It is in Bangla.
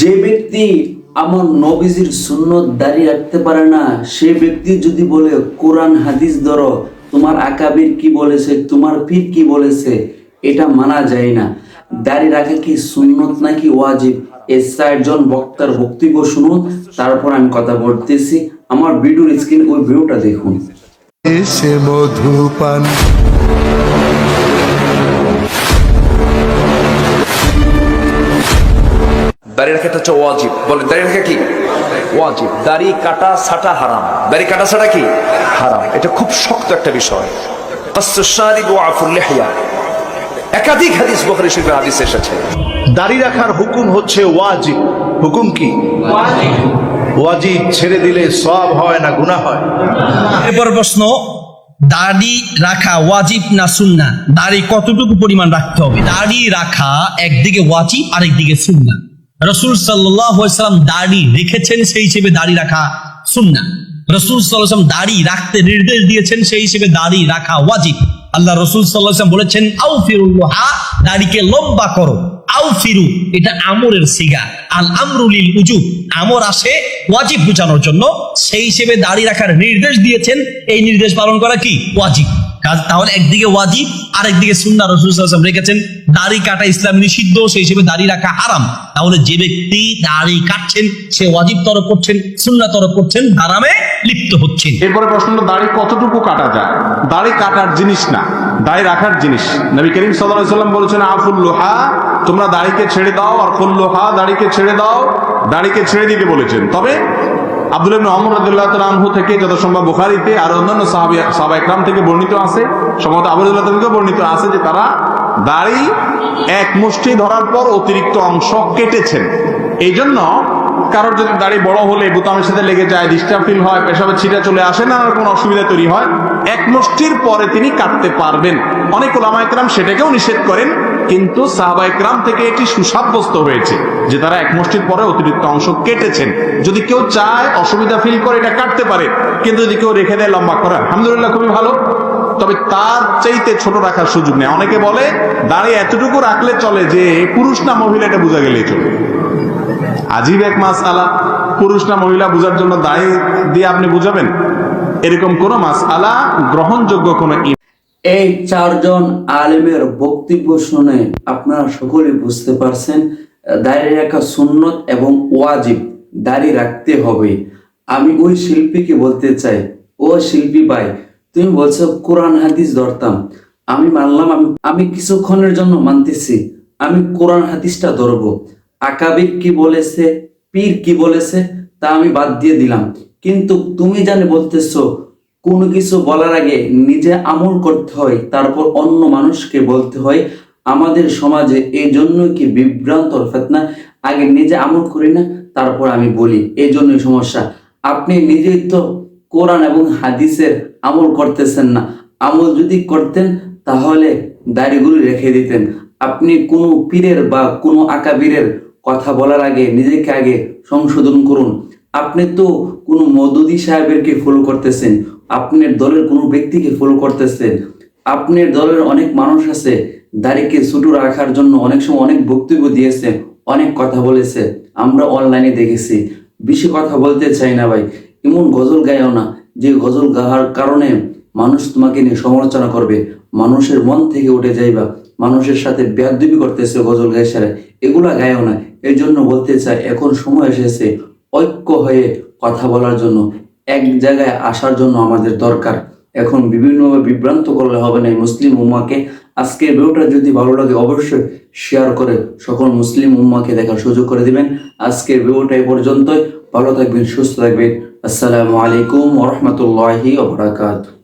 যে ব্যক্তি আমার নবীজির সুন্নত দাঁড়িয়ে রাখতে পারে না, সে ব্যক্তি যদি বলে, কোরআন, হাদিস ধরো, তোমার আকাবির কি বলেছে, তোমার পীর কি বলেছে? এটা মানা যায় না। দাঁড়িয়ে রাখা কি সুন্নত নাকি ওয়াজিব? এই চারজন বক্তার বক্তব্য শুনুন, তারপর আমি কথা বলতেছি। আমার ভিডিওর স্ক্রিন ওই ভিডিওটা দেখুন। মধুপান। দাড়ি রাখাটা হচ্ছে ওয়াজিব। বলে দাড়ি রাখা কি? ওয়াজিব। দাড়ি কাটা ছাটা হারাম। দাড়ি কাটা ছাটা কি? হারাম। এটা খুব শক্ত একটা বিষয়। কাসসু শারিব ওয়া আফুল লিহয়া। একাধিক হাদিস বুখারী শরীফের হাদিস এসেছে। দাড়ি রাখার হুকুম হচ্ছে ওয়াজিব। হুকুম কি? ওয়াজিব ছেড়ে দিলে সব হয় না গুনাহ হয়? এরপর প্রশ্ন দাড়ি রাখা ওয়াজিব না সুন্না দাড়ি কতটুকু পরিমাণ রাখতে হবে? দাড়ি রাখা একদিকে ওয়াজিব আরেকদিকে সুন্না রসুল সাল্লাম দাড়ি রেখেছেন সেই হিসেবে দাড়ি রাখা সুন্না রসুল সাল্লাম দাড়ি রাখতে নির্দেশ দিয়েছেন সেই হিসেবে দাড়ি রাখা ওয়াজিব। আল্লাহ রসুল সাল্লাম বলেছেন আউ ফিরুল্লাহ দাড়িকে লম্বা করো। আউ ফিরু এটা আমরের সিগা। আল আমরুলিল উজুব আমর আসে ওয়াজিব বোঝানোর জন্য। সেই হিসেবে দাড়ি রাখার নির্দেশ দিয়েছেন। এই নির্দেশ পালন করা কি? ওয়াজিব। কাজ তাহলে একদিকে ওয়াজিব, আরেকদিকে সুন্নাহ রাসূল সাল্লাল্লাহু আলাইহি রেখেছেন, দাড়ি কাটা ইসলাম নিষিদ্ধ, সেই হিসেবে দাড়ি রাখা হারাম। তাহলে যে ব্যক্তি দাড়ি কাটছেন, সে ওয়াজিব তরফ করছেন, সুন্নাহ তরফ করছেন, হারামে লিপ্ত হচ্ছেন। এরপরে প্রশ্ন দাড়ি কতটুকু কাটা যায়? দাড়ি কাটার জিনিস না, দাড়ি রাখার জিনিস। নবী করিম সাল্লাম বলেছেন, আফুল লোহা তোমরা দাড়িকে ছেড়ে দাও আর কল্লোহা লোহা দাড়িকে ছেড়ে দাও। দাড়িকে ছেড়ে দিতে বলেছেন। তবে আব্দুল ইবনে ওমর রাদিয়াল্লাহু থেকে যত সম্ভব বুখারিতে আর অন্যান্য সাহাবী একরাম থেকে বর্ণিত আছে। সম্ভবত আবু রাদিয়াল্লাহু থেকে বর্ণিত আছে যে তারা দাড়ি এক মুষ্টি ধরার পর অতিরিক্ত অংশ কেটেছেন। এই জন্য কারোর যদি দাড়ি বড় হলে বোতামের সাথে লেগে যায় ডিস্টার্ব ফিল হয়, পেশাবের ছিটা চলে আসে না কোনো অসুবিধা তৈরি হয়। এক মুষ্টির পরে তিনি কাটতে পারবেন। অনেক ওলামা একরাম সেটাকেও নিষেধ করেন, কিন্তু সাহাবা একরাম থেকে এটি সুসাব্যস্ত হয়েছে যে তারা এক মুষ্টির পরে অতিরিক্ত অংশ কেটেছেন। যদি কেউ চায়, অসুবিধা ফিল করে, এটা কাটতে পারে। কিন্তু যদি কেউ রেখে দেয়, লম্বা করে। আলহামদুলিল্লাহ, খুবই ভালো। তবে তার চাইতে ছোট রাখার সুযোগ নেই। অনেকে বলে, দাঁড়িয়ে এতটুকু রাখলে চলে যে পুরুষ না মহিলা, এটা বোঝা গেলেই চলে। আজীব এক মাস আলা পুরুষ না মহিলা বোঝার জন্য দাড়ি দিয়ে আপনি বুঝাবেন? এরকম কোন মাস আলা গ্রহণযোগ্য কোন এই চারজন আলেমের বক্তব্য শুনে আপনারা সকলে বুঝতে পারছেন, দাঁড়িয়ে রাখা সুন্নত এবং ওয়াজিব দাঁড়িয়ে রাখতে হবে। আমি ওই শিল্পীকে বলতে চাই, ও শিল্পী ভাই, তুমি বলছো কোরআন হাদিস ধরতাম। আমি মানলাম আমি আমি কিছুক্ষণের জন্য মানতেছি, আমি কোরআন হাদিসটা ধরবো। আকাবির কি বলেছে, পীর কি বলেছে, তা আমি বাদ দিয়ে দিলাম। কিন্তু তুমি জানে বলতেছো, কোনো কিছু বলার আগে নিজে আমল করতে হয়, তারপর অন্য মানুষকে বলতে হয়। আমাদের সমাজে এই জন্য কি বিভ্রান্ত ফেতনা? আগে নিজে আমল করি না, তারপর আমি বলি। এই জন্যই সমস্যা। আপনি নিজেই তো কোরআন এবং হাদিসের আমল করতেছেন না। আমল যদি করতেন, তাহলে দাড়িগুলি রেখে দিতেন। আপনি কোনো পীরের বা কোনো আকাবীরের কথা বলার আগে নিজেকে আগে সংশোধন করুন। আপনি তো কোনো মদুদি সাহেবেরকে ফলো করতেছেন, আপনার দলের কোনো ব্যক্তিকে ফলো করতেছেন। আপনার দলের অনেক মানুষ আছে, দাড়িকে ছোট রাখার জন্য অনেক সময় অনেক বক্তব্য দিয়েছে, অনেক কথা বলেছে। আমরা অনলাইনে দেখেছি। বেশি কথা বলতে চাই না ভাই, এমন গজল গায়ও না, যে গজল গাওয়ার কারণে মানুষ তোমাকে নিয়ে সমালোচনা করবে। মানুষের মন থেকে উঠে যাইবা, মানুষের সাথে ব্যাধবি করতেছে গজল গায়ে সারা এগুলা গায়ও না। এই জন্য বলতে চাই, এখন সময় এসেছে ঐক্য হয়ে কথা বলার জন্য। এক জায়গায় আসার জন্য আমাদের দরকার। এখন বিভিন্নভাবে বিভ্রান্ত করলে হবে না মুসলিম উম্মাকে। আজকের ভিডিওটা যদি ভালো লাগে অবশ্যই শেয়ার করে সকল মুসলিম উম্মাকে দেখার সুযোগ করে দিবেন। আজকের ভিডিওটা এই পর্যন্তই। ভালো থাকবেন, সুস্থ থাকবেন। আসসালামু আলাইকুম ওরহমতুল্লাহি ওবরাকাতুহ